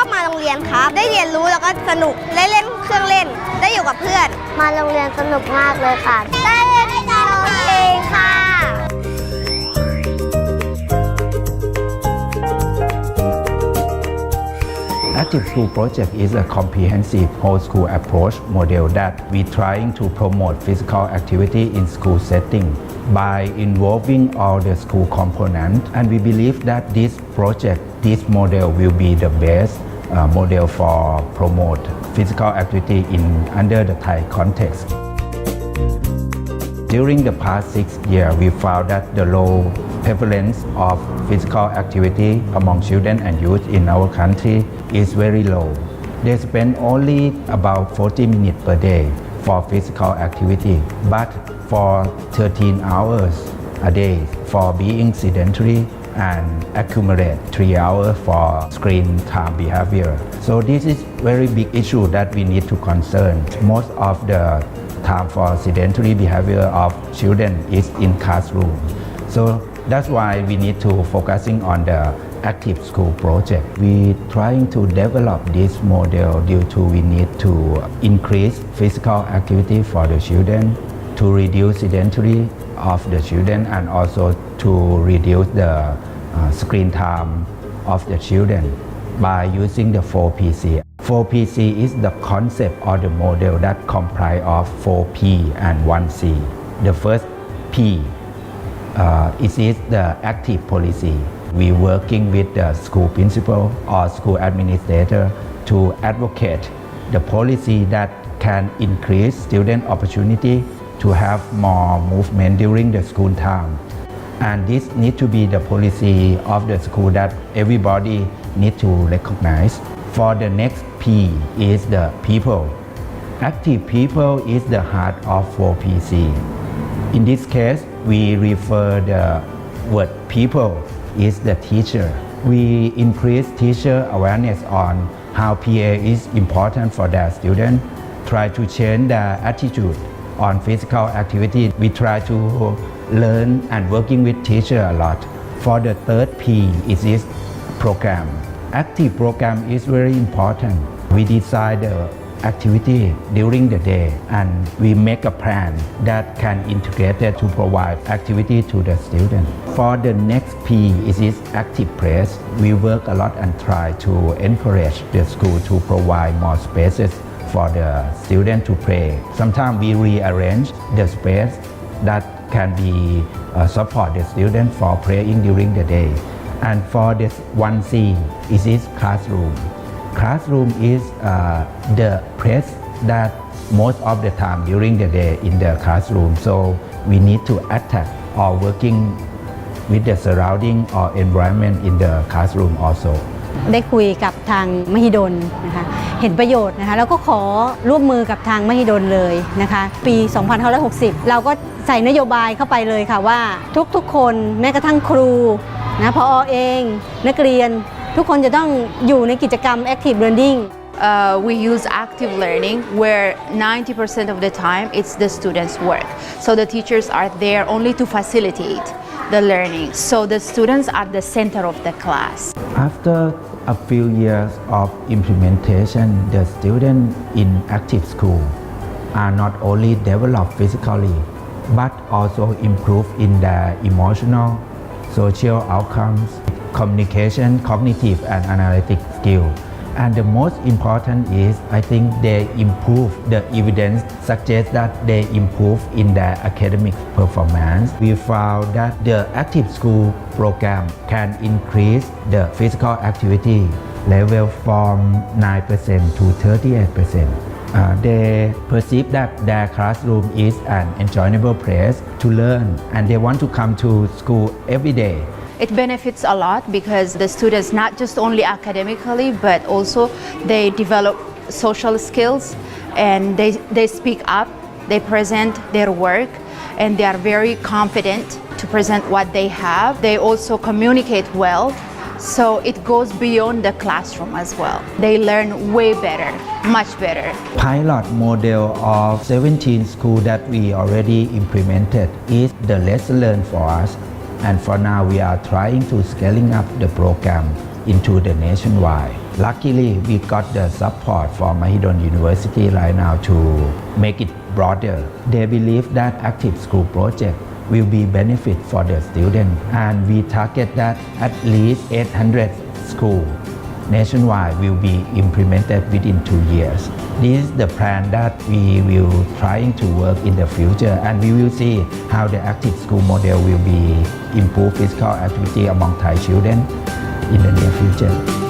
อบมาโรงเรียนครับ ได้เรียนรู้แล้วก็สนุกได้เล่นเครื่องเล่น ได้อยู่กับเพื่อน มาโรงเรียนสนุกมากเลยค่ะ ได้เล่นร้องเพลงค่ะ Active School Project is a comprehensive whole school approach model that we trying to promote physical activity in school setting by involving all the school components and we believe that this project this model will be the best uh, model for promote physical activity in under the Thai context. During the past six years, we found that the low prevalence of physical activity among children and youth in our country is very low. They spend only about 40 minutes per day for physical activity, but for 13 hours a day for being sedentary and accumulate 3 hours for screen time behavior. So this is very big issue that we need to concern. Most of the time for sedentary behavior of children is in classroom. So that's why we need to focusing on the active school project. We trying to develop this model due to we need to increase physical activity for the children, to reduce sedentary of the children and also to reduce the uh, screen time of the children by using the 4PC. 4PC is the concept or the model that comprise of 4P and 1C. The first P uh, it is the active policy. We working with the school principal or school administrator to advocate the policy that can increase student opportunity to have more movement during the school time. And this need to be the policy of the school that everybody need to recognize. For the next P is the people. Active people is the heart of 4PC. In this case, we refer the word people is the teacher. We increase teacher awareness on how PA is important for their student, try to change their attitude on physical activity. We try to learn and working with teacher a lot. For the third P is this program. Active program is very important. We decide the activity during the day and we make a plan that can integrate it to provide activity to the student. For the next P is this active place. We work a lot and try to encourage the school to provide more spaces for the student to play. Sometimes we rearrange the space that can be uh, support the student for playing during the day. And for this 1C is this classroom. Classroom is uh, the place that most of the time during the day in the classroom. So we need to attack or working with the surrounding or environment in the classroom also. ได้คุยกับทางมหิดลนะคะเห็นประโยชน์นะคะแล้วก็ขอร่วมมือกับทางมหิดลเลยนะคะปี 2560 เราก็ใส่นโยบายเข้าไปเลยค่ะว่าทุกๆ คนแม้กระทั่งครูนะพอเอง นักเรียนทุกคนจะต้องอยู่ในกิจกรรม Active Learning uh, we use active learning where 90% of the time it's the students' work. So the teachers are there only to facilitate the learning. So the students are the center of the class. After a few years of implementation, the students in active school are not only developed physically, but also improve in their emotional, social outcomes, communication, cognitive and analytic skill. And the most important is, I think they improve, the evidence suggests that they improve in their academic performance. We found that the active school program can increase the physical activity level from 9% to 38%. Uh, they perceive that their classroom is an enjoyable place to learn and they want to come to school every day. It benefits a lot because the students not just only academically but also they develop social skills and they, they speak up, they present their work and they are very confident to present what they have. They also communicate well so it goes beyond the classroom as well. They learn way better, much better. pilot model of 17 schools that we already implemented is the lesson learned for us and for now we are trying to scaling up the program into the nationwide Luckily, we got the support from Mahidol University right now to make it broader. They believe that active school project will be benefit for the student and we target that at least 800 school nationwide will be implemented within two years. This is the plan that we will trying to work in the future and we will see how the active school model will be improve physical activity among Thai children in the near future.